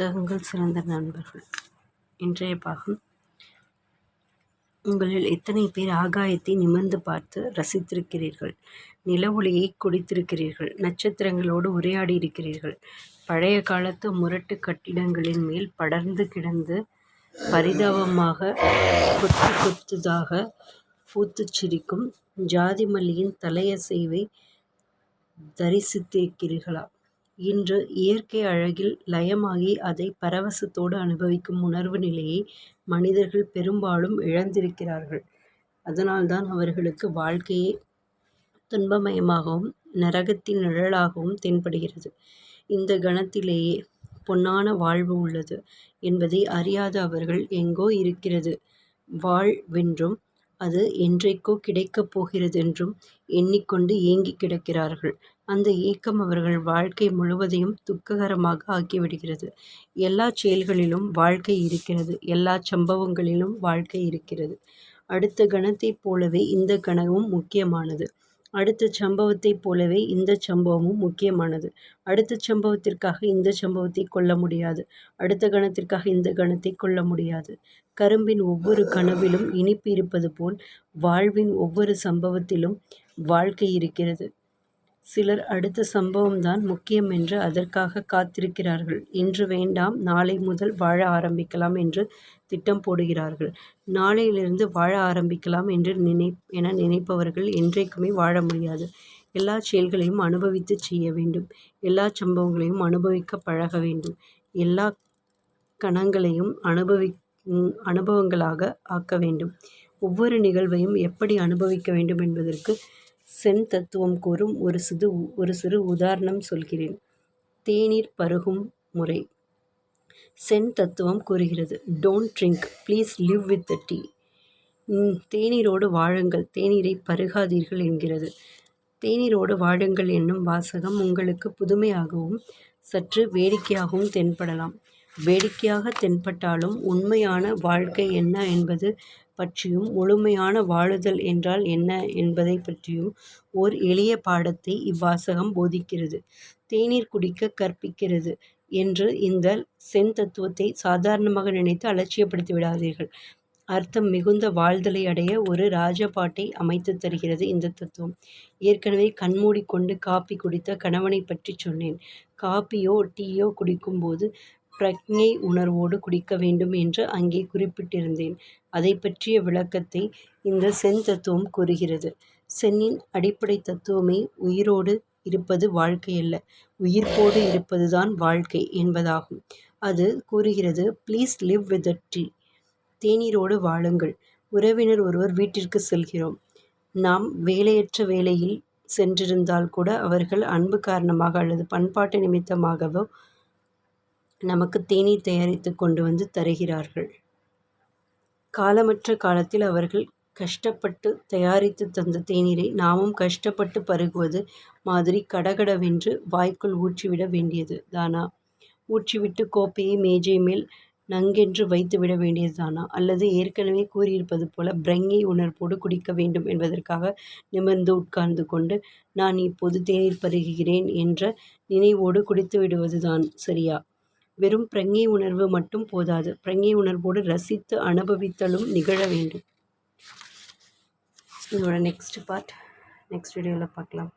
புத்தகங்கள் சிறந்த நண்பர்கள். இன்றைய பாகம். உங்களில் எத்தனை பேர் ஆகாயத்தை நிமிர்ந்து பார்த்து ரசித்திருக்கிறீர்கள்? நில ஒளியை குடித்திருக்கிறீர்கள் நட்சத்திரங்களோடு உரையாடி இருக்கிறீர்கள். பழைய காலத்து முரட்டு கட்டிடங்களின் மேல் படர்ந்து கிடந்து பரிதாபமாக கொத்து கொத்துதாக பூத்துச் சிரிக்கும் ஜாதி மல்லியின் தலையசைவை தரிசித்திருக்கிறீர்களா? இன்று இயற்கை அழகில் லயமாகி அதை பரவசத்தோடு அனுபவிக்கும் உணர்வு நிலையை மனிதர்கள் பெரும்பாலும் இழந்திருக்கிறார்கள். அதனால்தான் அவர்களுக்கு வாழ்க்கையே துன்பமயமாகவும் நரகத்தின் நிழலாகவும் தென்படுகிறது. இந்த கணத்திலேயே பொன்னான வாழ்வு உள்ளது என்பதை அறியாத அவர்கள் எங்கோ இருக்கிறது வாழ்வென்றும் அது என்றைக்கோ கிடைக்கப் போகிறதென்றும் எண்ணிக்கொண்டு ஏங்கிக் கிடக்கிறார்கள். அந்த ஏக்கம் அவர்கள் வாழ்க்கை முழுவதையும் துக்ககரமாக ஆக்கிவிடுகிறது. எல்லாச் செயல்களிலும் வாழ்க்கை இருக்கிறது. எல்லாச் சம்பவங்களிலும் வாழ்க்கை இருக்கிறது. அடுத்த கணத்தைப் போலவே இந்தக் கணமும் முக்கியமானது. அடுத்த சம்பவத்தைப் போலவே இந்தச் சம்பவமும் முக்கியமானது. அடுத்த சம்பவத்திற்காக இந்தச் சம்பவத்தைக் கொல்ல முடியாது. அடுத்த கணத்திற்காக இந்தக் கணத்தைக் கொல்ல முடியாது. கரும்பின் ஒவ்வொரு கனவிலும் இனிப்பு இருப்பது போல் வாழ்வின் ஒவ்வொரு சம்பவத்திலும் வாழ்க்கை இருக்கிறது. சிலர் அடுத்த சம்பவம்தான் முக்கியம் என்று அதற்காக காத்திருக்கிறார்கள். இன்று வேண்டாம் நாளை முதல் வாழ ஆரம்பிக்கலாம் என்று திட்டம் போடுகிறார்கள். நாளையிலிருந்து வாழ ஆரம்பிக்கலாம் என்று நினை என நினைப்பவர்கள் என்றைக்குமே வாழ முடியாது. எல்லா செயல்களையும் அனுபவித்துச் செய்ய வேண்டும். எல்லா சம்பவங்களையும் அனுபவிக்க பழக வேண்டும். எல்லா கணங்களையும் அனுபவி அனுபவங்களாக ஆக்க வேண்டும். ஒவ்வொரு நிகழ்வையும் எப்படி அனுபவிக்க வேண்டும் என்பதற்கு சென் தத்துவம் கூறும் ஒரு சிது ஒரு சிறு உதாரணம் சொல்கிறேன். தேநீர் பருகும் முறை. சென் தத்துவம் கூறுகிறது don't drink please live with the tea. தேநீரோடு வாழுங்கள் தேநீரைப் பருகாதீர்கள் என்கிறது. தேநீரோடு வாழுங்கள் என்னும் வாசகம் உங்களுக்கு புதுமையாகவும் சற்று வேடிக்கையாகவும் தென்படலாம். வேடிக்கையாக தென்பட்டாலும் உண்மையான வாழ்க்கை என்ன என்பது பற்றியும் முழுமையான வாழுதல் என்றால் என்ன என்பதைப் பற்றியும் ஓர் எளிய பாடத்தை இவ்வாசகம் போதிக்கிறது. தேநீர் குடிக்கக் கற்பிக்கிறது என்று இந்த சென் தத்துவத்தை சாதாரணமாக நினைத்து அலட்சியப்படுத்தி விடாதீர்கள். அர்த்தம் மிகுந்த வாழ்தலை அடைய ஒரு ராஜபாட்டை அமைத்துத் தருகிறது இந்தத் தத்துவம். ஏற்கனவே கண்மூடிக் கொண்டு காபி குடித்த கணவனைப் பற்றிச் சொன்னேன். காபியோ டீயோ குடிக்கும்போது பிரக்ஞை உணர்வோடு குடிக்க வேண்டும் என்று அங்கே குறிப்பிட்டிருந்தேன். அதைப் பற்றிய விளக்கத்தை இந்த சென் தத்துவம் கூறுகிறது. சென்னின் அடிப்படை தத்துவமே உயிரோடு இருப்பது வாழ்க்கையல்ல உயிர்ப்போடு இருப்பதுதான் வாழ்க்கை என்பதாகும். அது கூறுகிறது please live with the tea. தேநீரோடு வாழுங்கள். உறவினர் ஒருவர் வீட்டிற்கு செல்கிறோம். நாம் வேலையற்ற வேலையில் சென்றிருந்தால் கூட அவர்கள் அன்பு காரணமாக அல்லது பண்பாட்டு நிமித்தமாகவோ நமக்கு தேநீர் தயாரித்து கொண்டு வந்து தருகிறார்கள். காலமற்ற காலத்தில் அவர்கள் கஷ்டப்பட்டு தயாரித்து தந்த தேநீரை நாமும் கஷ்டப்பட்டு பருகுவது மாதிரி கடகடவென்று வாய்க்குள் ஊற்றிவிட வேண்டியது தானா? ஊற்றிவிட்டு கோப்பையை மேஜை மேல் நங்கென்று வைத்துவிட வேண்டியது தானா? அல்லது ஏற்கனவே கூறியிருப்பது போல பிரங்கை உணர்வோடு குடிக்க வேண்டும் என்பதற்காக நிமிர்ந்து உட்கார்ந்து கொண்டு நான் இப்போது தேநீர் பருகுகிறேன் என்ற நினைவோடு குடித்து விடுவதுதான் சரியா? வெறும் பிரங்கி உணர்வு மட்டும் போதாது. பிரங்கி உணர்வோடு ரசித்து அனுபவித்தலும் நிகழ வேண்டும். இதோட நெக்ஸ்ட் பார்ட் நெக்ஸ்ட் வீடியோவில் பார்க்கலாம்.